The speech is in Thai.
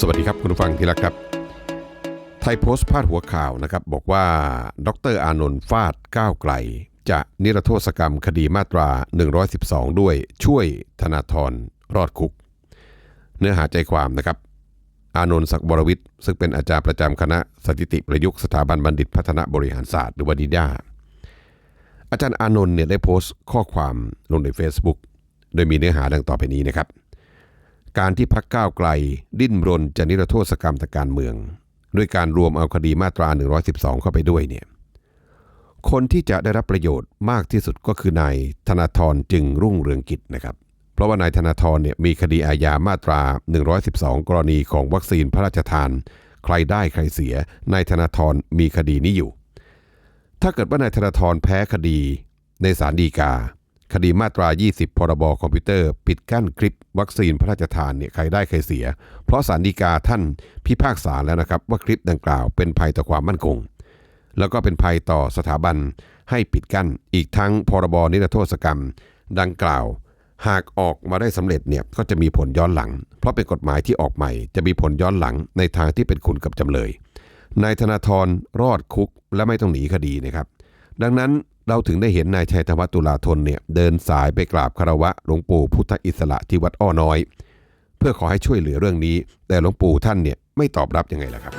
สวัสดีครับคุณผู้ฟังที่รักครับ ไทยโพสต์พาดหัวข่าวนะครับ บอกว่าดรอานนท์ฟาดก้าวไกล จะนิรโทษกรรมคดีมาตรา 112 ด้วยช่วยธนาธรรอดคุก เนื้อหาใจความนะครับ อานนท์ศักดิ์บรวิทย์ซึ่งเป็นอาจารย์ประจำคณะสถิติประยุกต์สถาบันบัณฑิตพัฒนาบริหารศาสตร์หรือว่านิด้าอาจารย์อานนท์เนี่ยได้โพสต์ข้อความลงใน Facebook โดยมีเนื้อหาดังต่อไปนี้นะครับ การที่พักก้าวไกล ดิ้นรนจะนิรโทษกรรมทางการเมือง ด้วยการรวมเอาคดีมาตรา 112 เข้าไปด้วยเนี่ยคนที่จะได้รับประโยชน์มากที่สุดก็คือนายธนาธรจึงรุ่งเรืองกิจนะครับ เพราะว่านายธนาธรเนี่ยมีคดีอาญามาตรา 112 กรณีของวัคซีนพระราชทาน ใครได้ใครเสียนายธนาธรมีคดีนี้อยู่ ถ้าเกิดว่านายธนาธรแพ้คดีในศาลฎีกา คดีมาตรา 20 พรบคอมพิวเตอร์ ปิดกั้นคลิปวัคซีนพระราชทานเนี่ยใครได้ใครเสีย เพราะศาลฎีกาท่านพิพากษาแล้วนะครับ ว่าคลิปดังกล่าวเป็นภัยต่อความมั่นคง แล้วก็เป็นภัยต่อสถาบันให้ปิดกั้นอีกทั้งพรบนิรโทษกรรม ดังกล่าว หากออกมาได้สำเร็จเนี่ยก็จะมีผลย้อนหลัง เพราะเป็นกฎหมายที่ออกใหม่ จะมีผลย้อนหลังในทางที่เป็นคุณกับจำเลยนายธนาธรรอดคุกและไม่ต้องหนีคดีนะครับ ดังนั้นเราถึงได้เห็นนายชัยธวัฒตุลาธนเนี่ยเดินสายไปกราบคารวะหลวงปู่พุทธอิสระที่วัดอ้อน้อย เพื่อขอให้ช่วยเหลือเรื่องนี้ แต่หลวงปู่ท่านเนี่ยไม่ตอบรับยังไงล่ะครับ